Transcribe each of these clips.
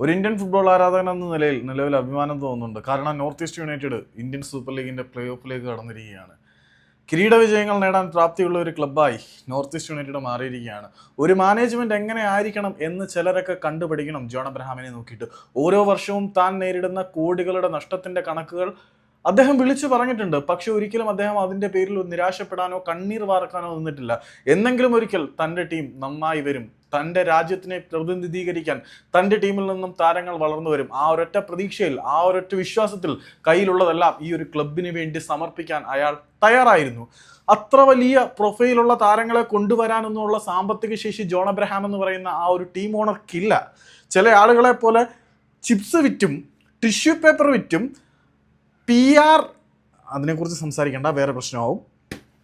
ഒരു Indian football ആരാധകൻ എന്ന നിലയിൽ നിലവിൽ അഭിമാനം തോന്നുന്നുണ്ട്. കാരണം North East United Indian Super ലീഗിന്റെ പ്ലേ ഓഫിലേക്ക് കടന്നിരിക്കുകയാണ്. കിരീട വിജയങ്ങൾ നേടാൻ പ്രാപ്തിയുള്ള ഒരു ക്ലബ്ബായി നോർത്ത് ഈസ്റ്റ് യുണൈറ്റഡ് മാറിയിരിക്കുകയാണ്. ഒരു മാനേജ്മെന്റ് എങ്ങനെ ആയിരിക്കണം എന്ന് ചിലരൊക്കെ കണ്ടുപിടിക്കണം. ജോൺ അബ്രഹാമിനെ നോക്കിയിട്ട് ഓരോ വർഷവും താൻ നേരിടുന്ന കോടികളുടെ നഷ്ടത്തിന്റെ കണക്കുകൾ അദ്ദേഹം വിളിച്ചു പറഞ്ഞിട്ടുണ്ട്. പക്ഷെ ഒരിക്കലും അദ്ദേഹം അതിന്റെ പേരിൽ നിരാശപ്പെടാനോ കണ്ണീർ വാർക്കാനോ നിന്നിട്ടില്ല. എന്നെങ്കിലും ഒരിക്കൽ തന്റെ ടീം നന്നായി വരും. തന്റെ രാജ്യത്തിനെ പ്രതിനിധീകരിക്കാൻ തന്റെ ടീമിൽ നിന്നും താരങ്ങൾ വളർന്നു വരും. ആ ഒരൊറ്റ പ്രതീക്ഷയിൽ ആ ഒരൊറ്റ വിശ്വാസത്തിൽ കയ്യിലുള്ളതെല്ലാം ഈ ഒരു ക്ലബിന് വേണ്ടി സമർപ്പിക്കാൻ അയാൾ തയ്യാറായിരുന്നു. അത്ര വലിയ പ്രൊഫൈലുള്ള താരങ്ങളെ കൊണ്ടുവരാനൊന്നുമുള്ള സാമ്പത്തിക ശേഷി ജോൺ അബ്രഹാം എന്ന് പറയുന്ന ആ ഒരു ടീം ഓണർക്കില്ല. ചില ആളുകളെ പോലെ ചിപ്സ് വിറ്റും ടിഷ്യൂ പേപ്പർ വിറ്റും പി ആർ അതിനെക്കുറിച്ച് സംസാരിക്കേണ്ട വേറെ പ്രശ്നമാവും.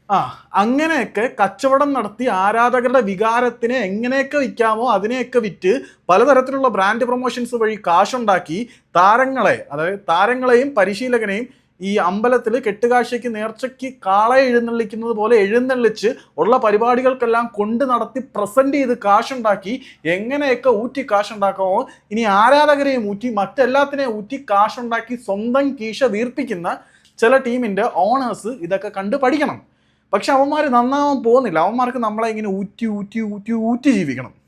ആ അങ്ങനെയൊക്കെ കച്ചവടം നടത്തി ആരാധകരുടെ വികാരത്തിനെ എങ്ങനെയൊക്കെ വിൽക്കാമോ അതിനെയൊക്കെ വിറ്റ് പലതരത്തിലുള്ള ബ്രാൻഡ് പ്രൊമോഷൻസ് വഴി കാശുണ്ടാക്കി താരങ്ങളെ അതായത് താരങ്ങളെയും പരിശീലകനെയും ഈ അമ്പലത്തിൽ കെട്ടുകാഴ്ചയ്ക്ക് നേർച്ചയ്ക്ക് കാളയെ എഴുന്നള്ളിക്കുന്നത് പോലെ എഴുന്നള്ളിച്ച് ഉള്ള പരിപാടികൾക്കെല്ലാം കൊണ്ട് നടത്തി പ്രസന്റ് ചെയ്ത് കാശുണ്ടാക്കി എങ്ങനെയൊക്കെ ഊറ്റി കാശുണ്ടാക്കാമോ ഇനി ആരാധകരെയും ഊറ്റി മറ്റെല്ലാത്തിനെയും ഊറ്റി കാശുണ്ടാക്കി സ്വന്തം കീശ വീർപ്പിക്കുന്ന ചില ടീമിന്റെ ഓണേഴ്സ് ഇതൊക്കെ കണ്ട് പഠിക്കണം. പക്ഷെ അവന്മാർ നന്നാവാൻ പോകുന്നില്ല. അവന്മാർക്ക് നമ്മളെ ഇങ്ങനെ ഊറ്റി ഊറ്റി ഊറ്റി ഊറ്റി ജീവിക്കണം.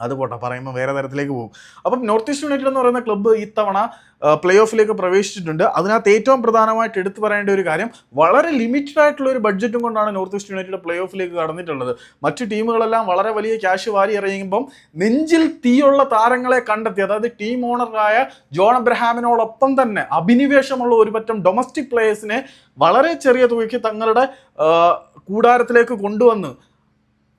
അത് പോട്ടെ പറയുമ്പോൾ വേറെ തരത്തിലേക്ക് പോകും. അപ്പം നോർത്ത് ഈസ്റ്റ് യുണൈറ്റഡ് എന്ന് പറയുന്ന ക്ലബ്ബ് ഇത്തവണ പ്ലേ ഓഫിലേക്ക് പ്രവേശിച്ചിട്ടുണ്ട്. അതിനകത്ത് ഏറ്റവും പ്രധാനമായിട്ട് എടുത്തു പറയേണ്ട ഒരു കാര്യം വളരെ ലിമിറ്റഡ് ആയിട്ടുള്ള ഒരു ബഡ്ജറ്റും കൊണ്ടാണ് നോർത്ത് ഈസ്റ്റ് യുണൈറ്റഡ് പ്ലേ ഓഫിലേക്ക് കടന്നിട്ടുള്ളത്. മറ്റ് ടീമുകളെല്ലാം വളരെ വലിയ ക്യാഷ് വാരി എറിയുമ്പം നെഞ്ചിൽ തീയുള്ള താരങ്ങളെ കണ്ടെത്തി അതായത് ടീം ഓണറായ ജോൺ അബ്രഹാമിനോടൊപ്പം തന്നെ അഭിനിവേശമുള്ള ഒരുപറ്റം ഡൊമസ്റ്റിക് പ്ലേയേഴ്സിനെ വളരെ ചെറിയ തുകയ്ക്ക് തങ്ങളുടെ കൂടാരത്തിലേക്ക് കൊണ്ടുവന്ന്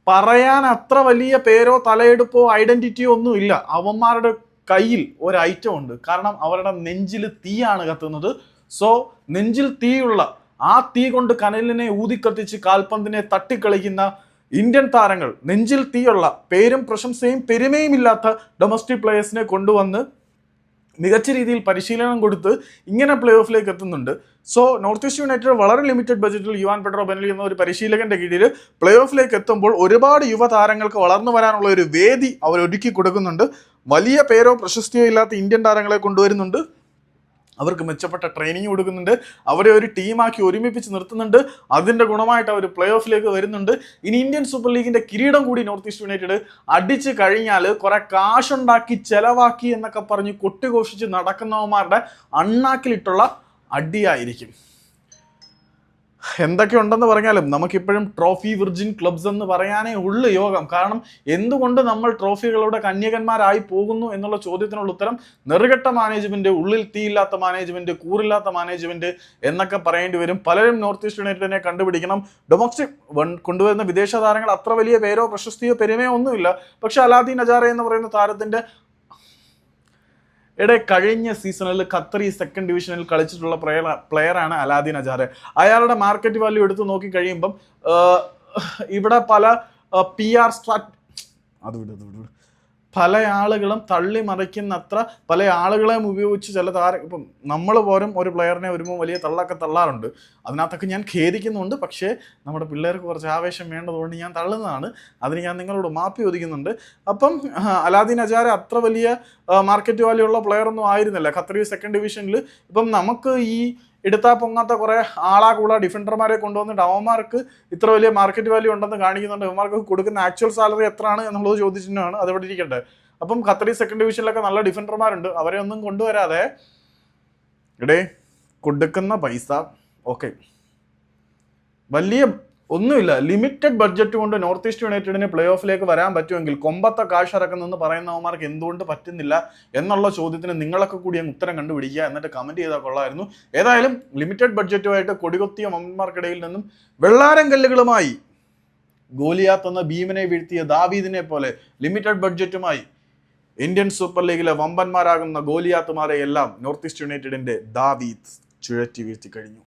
പറയാൻ അത്ര വലിയ പേരോ തലയെടുപ്പോ ഐഡന്റിറ്റിയോ ഒന്നും ഇല്ല. അവന്മാരുടെ കയ്യിൽ ഒരു ഐറ്റം ഉണ്ട്. കാരണം അവരുടെ നെഞ്ചിൽ തീയാണ് കത്തുന്നത്. സോ നെഞ്ചിൽ തീയുള്ള ആ തീ കൊണ്ട് കനലിനെ ഊതിക്കത്തിച്ച് കാൽപന്തിനെ തട്ടിക്കളിക്കുന്ന ഇന്ത്യൻ താരങ്ങൾ നെഞ്ചിൽ തീയുള്ള പേരും പ്രശംസയും പെരുമയും ഇല്ലാത്ത ഡൊമസ്റ്റിക് പ്ലേയേഴ്സിനെ കൊണ്ടുവന്ന് മികച്ച രീതിയിൽ പരിശീലനം കൊടുത്ത് ഇങ്ങനെ പ്ലേ ഓഫിലേക്ക് എത്തുന്നുണ്ട് സോ നോർത്ത് ഈസ്റ്റ് യുണൈറ്റഡ് വളരെ ലിമിറ്റഡ് ബജറ്റിൽ യുവാൻ പെട്രോ ബെനലി എന്ന ഒരു പരിശീലകന്റെ കീഴിൽ പ്ലേ ഓഫിലേക്ക് എത്തുമ്പോൾ ഒരുപാട് യുവതാരങ്ങൾക്ക് വളർന്നു വരാനുള്ള ഒരു വേദി അവർ ഒരുക്കി കൊടുക്കുന്നുണ്ട്. വലിയ പേരോ പ്രശസ്തിയോ ഇല്ലാത്ത ഇന്ത്യൻ താരങ്ങളെ കൊണ്ടുവരുന്നുണ്ട്. അവർക്ക് മെച്ചപ്പെട്ട ട്രെയിനിങ് കൊടുക്കുന്നുണ്ട്. അവരെ ഒരു ടീമാക്കി ഒരുമിപ്പിച്ച് നിർത്തുന്നുണ്ട്. അതിന്റെ ഗുണമായിട്ട് അവർ പ്ലേ ഓഫിലേക്ക് വരുന്നുണ്ട്. ഇനി ഇന്ത്യൻ സൂപ്പർ ലീഗിന്റെ കിരീടം കൂടി നോർത്ത് ഈസ്റ്റ് യുണൈറ്റഡ് അടിച്ച് കഴിഞ്ഞാൽ കുറെ കാശുണ്ടാക്കി ചെലവാക്കി എന്നൊക്കെ പറഞ്ഞ് കൊട്ടിഘോഷിച്ച് നടക്കുന്നവന്മാരുടെ അണ്ണാക്കിലിട്ടുള്ള അടിയായിരിക്കും. എന്തൊക്കെ ഉണ്ടെന്ന് പറഞ്ഞാലും നമുക്കിപ്പോഴും ട്രോഫി വിർജിൻ ക്ലബ്സ് എന്ന് പറയാനേ ഉള്ളു യോഗം. കാരണം എന്തുകൊണ്ട് നമ്മൾ ട്രോഫികളുടെ കന്യകന്മാരായി പോകുന്നു എന്നുള്ള ചോദ്യത്തിനുള്ള ഉത്തരം നെറുകെട്ട മാനേജ്മെന്റ് ഉള്ളിൽ തീയില്ലാത്ത മാനേജ്മെന്റ് കൂറില്ലാത്ത മാനേജ്മെന്റ് എന്നൊക്കെ പറയേണ്ടി വരും. പലരും നോർത്ത് ഈസ്റ്റ് യുണൈറ്റഡിനെ കണ്ടുപിടിക്കണം. ഡൊമസ്റ്റിക് കൊണ്ടുവരുന്ന വിദേശ താരങ്ങൾ അത്ര വലിയ പേരോ പ്രശസ്തിയോ പെരുമയോ ഒന്നുമില്ല. പക്ഷെ അലാദീൻ അജാറെ എന്ന് പറയുന്ന താരത്തിന്റെ ഇടെ കഴിഞ്ഞ സീസണിൽ ഖത്തറി സെക്കൻഡ് ഡിവിഷനിൽ കളിച്ചിട്ടുള്ള പ്ലെയർ പ്ലെയറാണ് അലാദീൻ അജാറെ അയാളുടെ മാർക്കറ്റ് വാല്യൂ എടുത്ത് നോക്കി കഴിയുമ്പം ഇവിടെ പല പി ആർ സ്ട്രാറ്റ് അത് വിട് അത് വിട്. പല ആളുകളും തള്ളി മറിക്കുന്നത്ര പല ആളുകളെയും ഉപയോഗിച്ച് ചില താര ഇപ്പം നമ്മൾ പോലും ഒരു പ്ലെയറിനെ വരുമ്പോൾ വലിയ തള്ളൊക്കെ തള്ളാറുണ്ട്. അതിനകത്തൊക്കെ ഞാൻ ഖേദിക്കുന്നുണ്ട്. പക്ഷേ നമ്മുടെ പിള്ളേർക്ക് കുറച്ച് ആവേശം വേണ്ടതുകൊണ്ട് ഞാൻ തള്ളുന്നതാണ്. അതിന് ഞാൻ നിങ്ങളോട് മാപ്പി ചോദിക്കുന്നുണ്ട്. അപ്പം അലാദീൻ അജാര അത്ര വലിയ മാർക്കറ്റ് വാല്യൂ ഉള്ള പ്ലെയർ ഒന്നും ആയിരുന്നില്ല. ഖത്രി സെക്കൻഡ് ഡിവിഷനിൽ ഇപ്പം നമുക്ക് ഈ എടുത്താൽ പൊങ്ങാത്ത കുറേ ആളാ കൂടാ ഡിഫൻഡർമാരെ കൊണ്ടുവന്നിട്ട് അവന്മാർക്ക് ഇത്ര വലിയ മാർക്കറ്റ് വാല്യൂ ഉണ്ടെന്ന് കാണിക്കുന്നുണ്ട്. അവന്മാർക്ക് കൊടുക്കുന്ന ആക്ച്വൽ സാലറി എത്രയാണ് എന്നുള്ളത് ചോദിച്ചിട്ടാണ് അതവിടെ ഇരിക്കട്ടെ അപ്പം ഖത്തറി സെക്കൻഡ് ഡിവിഷനിലൊക്കെ നല്ല ഡിഫൻഡർമാരുണ്ട് അവരെ ഒന്നും കൊണ്ടുവരാതെ ഇടേ കൊടുക്കുന്ന പൈസ ഓക്കെ വലിയ ഒന്നുമില്ല. ലിമിറ്റഡ് ബഡ്ജറ്റ് കൊണ്ട് നോർത്ത് ഈസ്റ്റ് യുണൈറ്റഡിന് പ്ലേ ഓഫിലേക്ക് വരാൻ പറ്റുമെങ്കിൽ കൊമ്പത്തെ കാശ് ഇറക്കുന്നതെന്ന് പറയുന്നവന്മാർക്ക് എന്തുകൊണ്ട് പറ്റുന്നില്ല എന്നുള്ള ചോദ്യത്തിന് നിങ്ങളൊക്കെ കൂടി അങ്ങ് ഉത്തരം കണ്ടുപിടിക്കുക എന്നിട്ട് കമന്റ് ചെയ്താൽ കൊള്ളായിരുന്നു. ഏതായാലും ലിമിറ്റഡ് ബഡ്ജറ്റുമായിട്ട് കൊടികൊത്തിയ മമ്മന്മാർക്കിടയിൽ നിന്നും വെള്ളാരം കല്ലുകളുമായി ഗോലിയാത്ത് എന്ന ഭീമനെ വീഴ്ത്തിയ ദാവീദിനെ പോലെ ലിമിറ്റഡ് ബഡ്ജറ്റുമായി ഇന്ത്യൻ സൂപ്പർ ലീഗിലെ വമ്പന്മാരാകുന്ന ഗോലിയാത്തുമാരെ എല്ലാം നോർത്ത് ഈസ്റ്റ് യുണൈറ്റഡിന്റെ ദാവീദ് ചുഴറ്റി വീഴ്ത്തി കഴിഞ്ഞു.